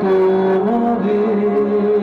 তোমাদের